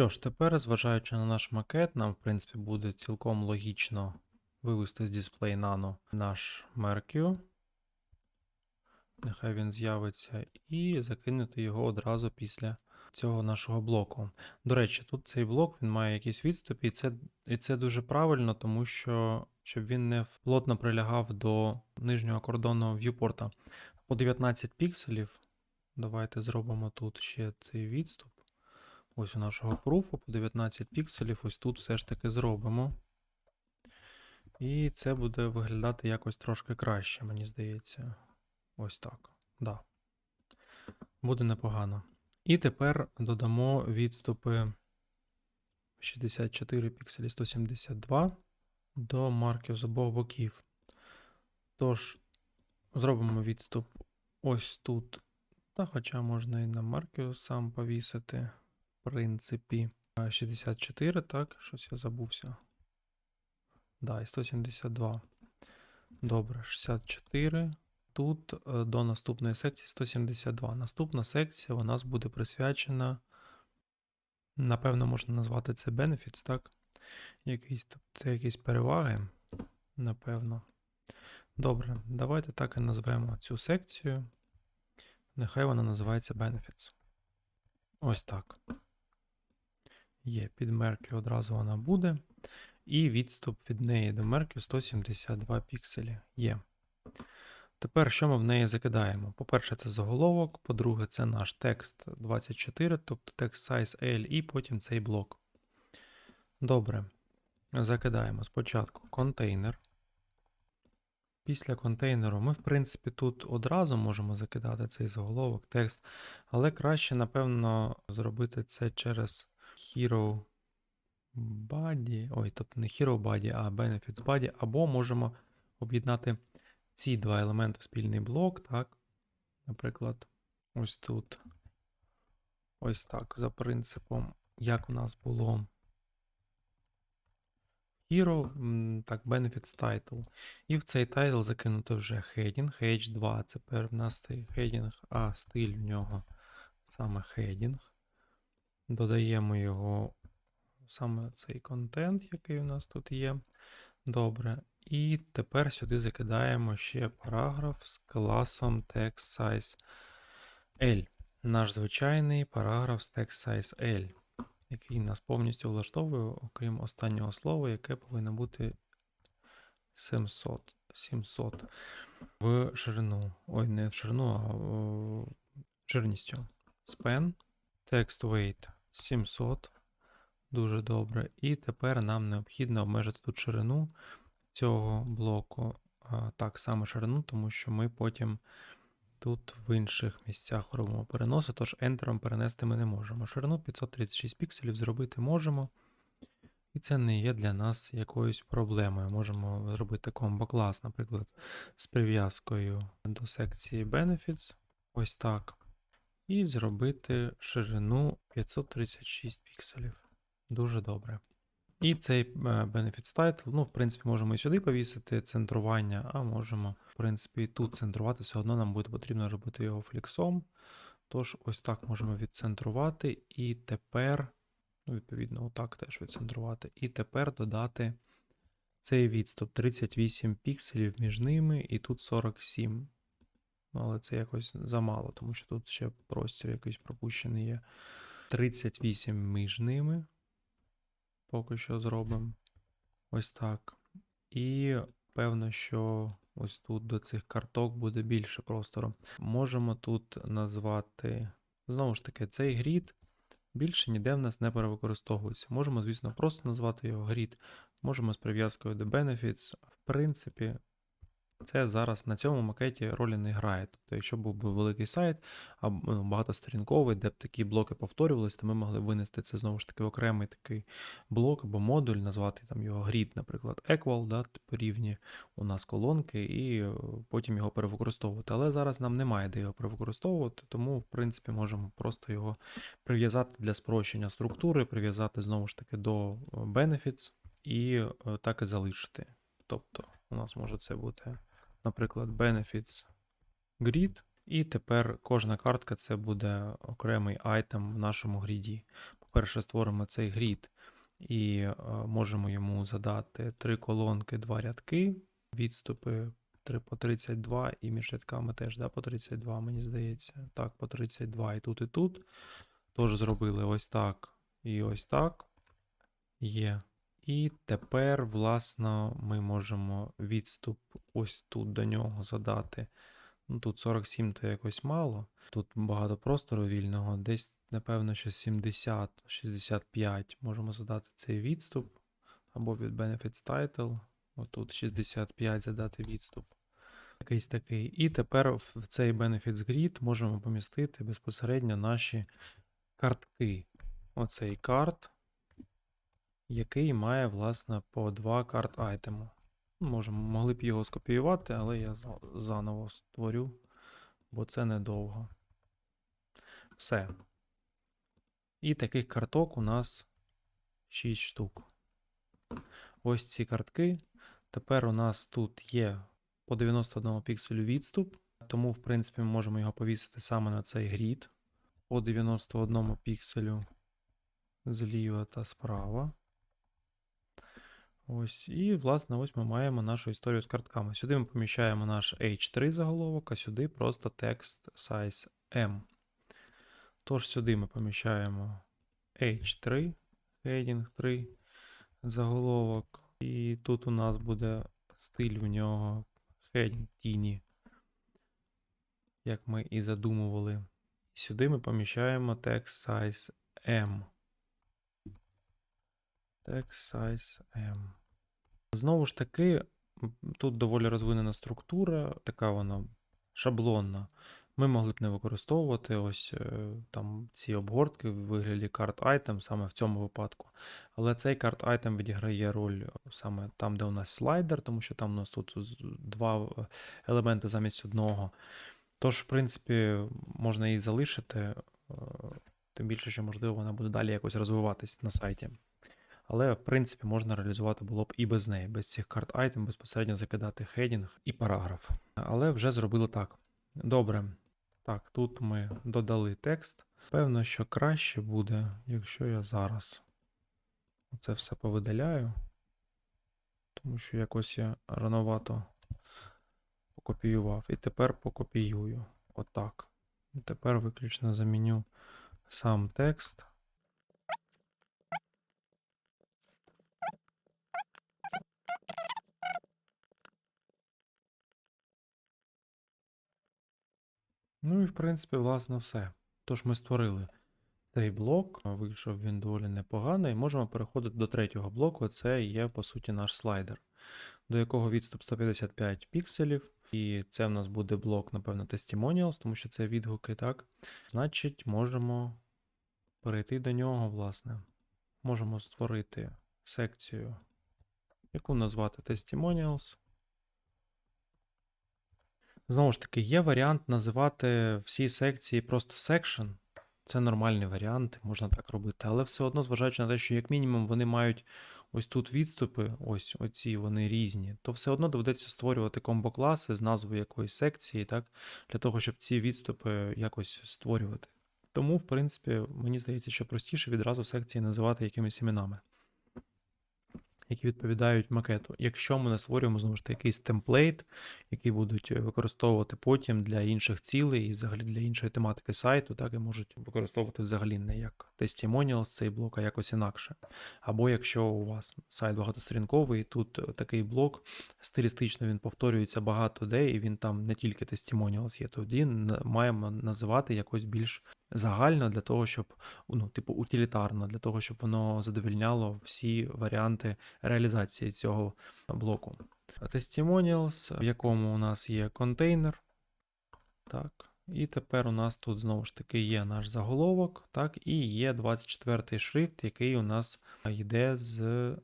Що ж, тепер, зважаючи на наш макет, нам, в принципі, буде цілком логічно вивести з дисплей Nano наш Mercury. Нехай він з'явиться, і закинути його одразу після цього нашого блоку. До речі, тут цей блок він має якийсь відступ, і це, і це дуже правильно, тому що щоб він не плотно прилягав до нижнього кордону в'юпорта. По 19 пікселів. Давайте зробимо тут ще цей відступ. Ось у нашого пруфу по 19 пікселів, ось тут все ж таки зробимо. І це буде виглядати якось трошки краще, мені здається. Ось так. Да. Буде непогано. І тепер додамо відступи 64 пікселі 172 до марків з обох боків. Тож, зробимо відступ ось тут. Та хоча можна і на марків сам повісити. Принципі, 64, так, щось я забувся. Да, і 172. Добре, 64. Тут е, до наступної секції 172. Наступна секція у нас буде присвячена. Напевно, можна назвати це benefits, так? Якісь, тобто якісь переваги. Напевно. Добре, давайте так і назвемо цю секцію. Нехай вона називається benefits. Ось так. Є під мерки одразу вона буде. І відступ від неї до мерки 172 пікселі є. Тепер що ми в неї закидаємо? По-перше, це заголовок, по-друге, це наш текст 24, тобто текст size L, і потім цей блок. Добре. Закидаємо спочатку контейнер. Після контейнеру ми, в принципі, тут одразу можемо закидати цей заголовок, текст, але краще, напевно, зробити це через Hero Body. Ой, тобто не Hero Body, а Benefits Body, або можемо об'єднати ці два елементи в спільний блок, так? Наприклад, ось тут. Ось так, за принципом, як у нас було Hero, так, Benefits Title. І в цей title закинути вже heading, H2, це тепер в нас heading, а стиль в нього саме heading. Додаємо його саме цей контент, який у нас тут є. Добре. І тепер сюди закидаємо ще параграф з класом text size L. Наш звичайний параграф з text size L, який нас повністю влаштовує, окрім останнього слова, яке повинно бути 700. 700 в ширину. Ой, не в ширину, а в жирністю. Span, text weight 700. Дуже добре. І тепер нам необхідно обмежити тут ширину цього блоку так само ширину, тому що ми потім тут в інших місцях робимо переноси, тож ентером перенести ми не можемо. Ширину 536 пікселів зробити можемо. І це не є для нас якоюсь проблемою. Можемо зробити комбо клас, наприклад, з прив'язкою до секції Benefits. Ось так. І зробити ширину 536 пікселів. Дуже добре. І цей е, Benefits Title, ну, в принципі, можемо і сюди повісити центрування, а можемо, в принципі, і тут центрувати. Все одно нам буде потрібно робити його фліксом. Тож, ось так можемо відцентрувати. І тепер, ну, відповідно, отак теж відцентрувати. І тепер додати цей відступ 38 пікселів між ними, і тут 47. Ну, але це якось замало, тому що тут ще простір якийсь пропущений є. 38 між ними. Поки що зробимо ось так. І певно, що ось тут до цих карток буде більше простору. Можемо тут назвати, знову ж таки, цей грід більше ніде в нас не перевикористовується. Можемо, звісно, просто назвати його грід. Можемо з прив'язкою до benefits. В принципі, це зараз на цьому макеті ролі не грає. Тобто, якщо був би великий сайт, ну, багатосторінковий, де б такі блоки повторювалися, то ми могли винести це знову ж таки окремий такий блок або модуль, назвати там його grid, наприклад, equal, да, рівні у нас колонки, і е, потім його перевикористовувати. Але зараз нам немає де його перевикористовувати, тому, в принципі, можемо просто його прив'язати для спрощення структури, прив'язати знову ж таки до е, benefits і е, так і залишити. Тобто, у нас може це бути наприклад, Benefits Grid, і тепер кожна картка це буде окремий айтем в нашому гріді. по-перше, створимо цей грід і е, можемо йому задати три колонки, два рядки, відступи 3 по 32 і між рядками теж да, по 32, мені здається. Так, по 32 і тут, і тут. Тож зробили ось так і ось так. Є. І тепер, власно, ми можемо відступ ось тут до нього задати. Ну, тут 47 то якось мало. Тут багато простору вільного. Десь, напевно, що 70-65 можемо задати цей відступ. Або від Benefits Title. Отут 65 задати відступ. Якийсь такий. І тепер в цей Benefits Grid можемо помістити безпосередньо наші картки. Оцей карт, який має, власне, по два карт айтему. Можемо, могли б його скопіювати, але я заново створю, бо це недовго. Все. І таких карток у нас 6 штук. Ось ці картки. Тепер у нас тут є по 91 пікселю відступ, тому, в принципі, ми можемо його повісити саме на цей грід по 91 пікселю зліва та справа. Ось, і, власне, ось ми маємо нашу історію з картками. Сюди ми поміщаємо наш H3 заголовок, а сюди просто текст size M. Тож сюди ми поміщаємо H3, heading 3 заголовок. І тут у нас буде стиль в нього heading тіні, як ми і задумували. Сюди ми поміщаємо text size M. Text size M. Знову ж таки, тут доволі розвинена структура, така вона шаблонна. Ми могли б не використовувати ось е, там ці обгортки в вигляді карт item саме в цьому випадку. Але цей карт item відіграє роль саме там, де у нас слайдер, тому що там у нас тут два е, елементи замість одного. Тож, в принципі, можна її залишити, е, тим більше, що, можливо, вона буде далі якось розвиватись на сайті. Але, в принципі, можна реалізувати було б і без неї, без цих карт айтем безпосередньо закидати хедінг і параграф. Але вже зробили так. Добре. Так, тут ми додали текст. Певно, що краще буде, якщо я зараз це все повидаляю. Тому що якось я рановато покопіював. І тепер покопіюю. Отак. Тепер виключно заміню сам текст. Ну і в принципі, власне, все. Тож ми створили цей блок, вийшов він доволі непоганий. Можемо переходити до третього блоку. Це є, по суті, наш слайдер, до якого відступ 155 пікселів. І це в нас буде блок, напевно, testimonials, тому що це відгуки, так? Значить, можемо перейти до нього, власне. Можемо створити секцію, яку назвати testimonials. Знову ж таки, є варіант називати всі секції просто section. Це нормальний варіант, можна так робити. Але все одно, зважаючи на те, що як мінімум вони мають ось тут відступи, ось оці вони різні, то все одно доведеться створювати комбо-класи з назвою якоїсь секції, так, для того, щоб ці відступи якось створювати. Тому, в принципі, мені здається, що простіше відразу секції називати якимись іменами, які відповідають макету. Якщо ми не створюємо знову ж таки якийсь темплейт, який будуть використовувати потім для інших цілей і взагалі для іншої тематики сайту, так і можуть використовувати взагалі не як testimonials цей блок, а якось інакше. Або якщо у вас сайт багатосторінковий, тут такий блок, стилістично він повторюється багато де, і він там не тільки testimonials є, тоді маємо називати якось більш загально для того, щоб, ну, типу, утилітарно, для того, щоб воно задовільняло всі варіанти реалізації цього блоку. Testimonials, в якому у нас є контейнер. Так. І тепер у нас тут знову ж таки є наш заголовок, так, і є 24-й шрифт, який у нас йде з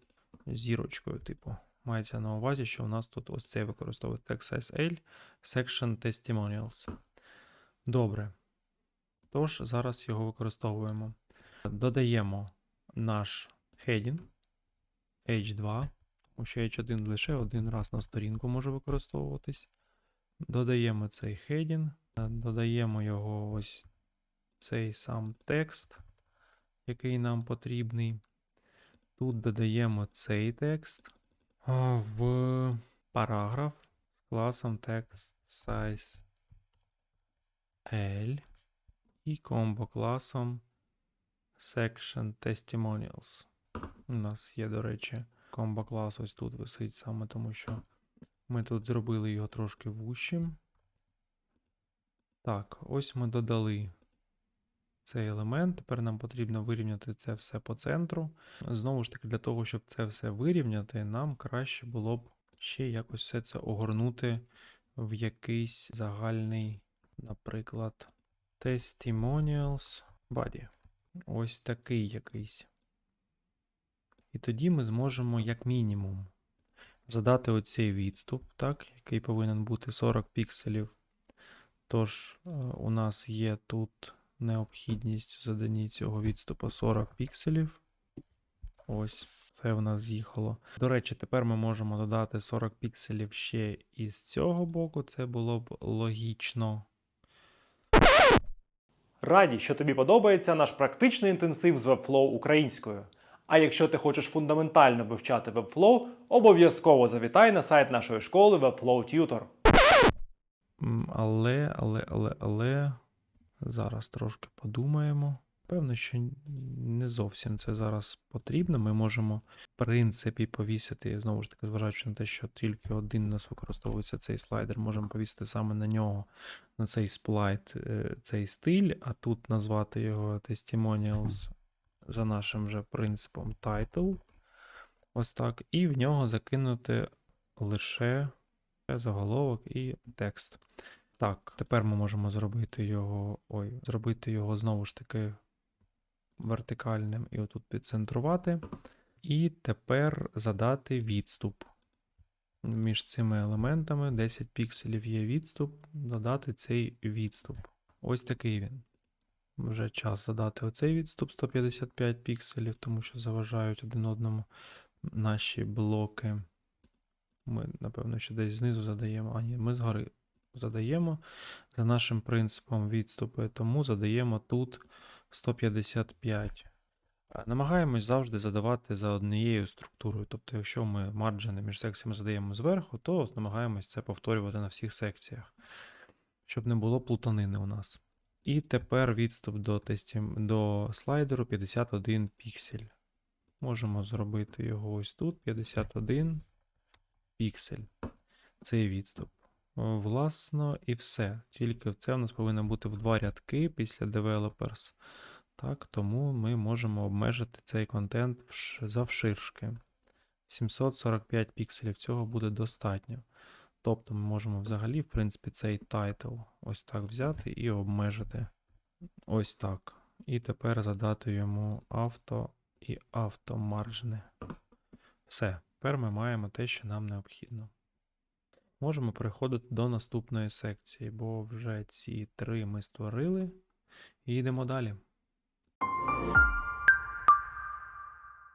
зірочкою, типу. Мається на увазі, що у нас тут ось цей використовує text size L, section testimonials. Добре. Тож, зараз його використовуємо. Додаємо наш heading H2, тому що H1 лише один раз на сторінку може використовуватись. Додаємо цей е, додаємо його ось цей сам текст, який нам потрібний. Тут додаємо цей текст в параграф з класом text size L і комбо класом section testimonials. У нас є, до речі, комбо клас ось тут висить саме тому, що ми тут зробили його трошки вущим. Так, ось ми додали цей елемент. Тепер нам потрібно вирівняти це все по центру. Знову ж таки, для того, щоб це все вирівняти, нам краще було б ще якось все це огорнути в якийсь загальний, наприклад, testimonials body. Ось такий якийсь. І тоді ми зможемо, як мінімум, задати оцей відступ, так, який повинен бути 40 пікселів. Тож, е, у нас є тут необхідність в заданні цього відступу 40 пікселів. Ось, це в нас з'їхало. До речі, тепер ми можемо додати 40 пікселів ще із цього боку. Це було б логічно. Раді, що тобі подобається наш практичний інтенсив з Webflow українською. А якщо ти хочеш фундаментально вивчати Webflow, обов'язково завітай на сайт нашої школи Webflow Tutor. Але, але, але, але. Зараз трошки подумаємо. Певно, що не зовсім це зараз потрібно. Ми можемо, в принципі, повісити, знову ж таки, зважаючи на те, що тільки один у нас використовується цей слайдер, можемо повісити саме на нього, на цей сплайт, е, цей стиль, а тут назвати його Testimonials за нашим же принципом title. Ось так. І в нього закинути лише заголовок і текст. Так, тепер ми можемо зробити його. Ой, зробити його знову ж таки вертикальним і отут підцентрувати. І тепер задати відступ. Між цими елементами 10 пікселів є відступ, додати цей відступ. Ось такий він. Вже час задати оцей відступ 155 пікселів, тому що заважають один одному наші блоки. Ми, напевно, ще десь знизу задаємо. А ні, ми згори задаємо за нашим принципом відступи, тому задаємо тут 155. Намагаємось завжди задавати за однією структурою. Тобто, якщо ми марджини між секціями задаємо зверху, то намагаємось це повторювати на всіх секціях, щоб не було плутанини у нас. І тепер відступ до, тесті... до слайдеру 51 піксель. Можемо зробити його ось тут 51 піксель. Цей відступ. О, Власно, і все. Тільки це у нас повинно бути в два рядки після developers. Так, тому ми можемо обмежити цей контент завширшки. 745 пікселів цього буде достатньо. Тобто ми можемо взагалі, в принципі, цей title ось так взяти і обмежити. Ось так. І тепер задати йому авто і автомаржини. Все. Тепер ми маємо те, що нам необхідно. Можемо переходити до наступної секції, бо вже ці три ми створили. І йдемо далі.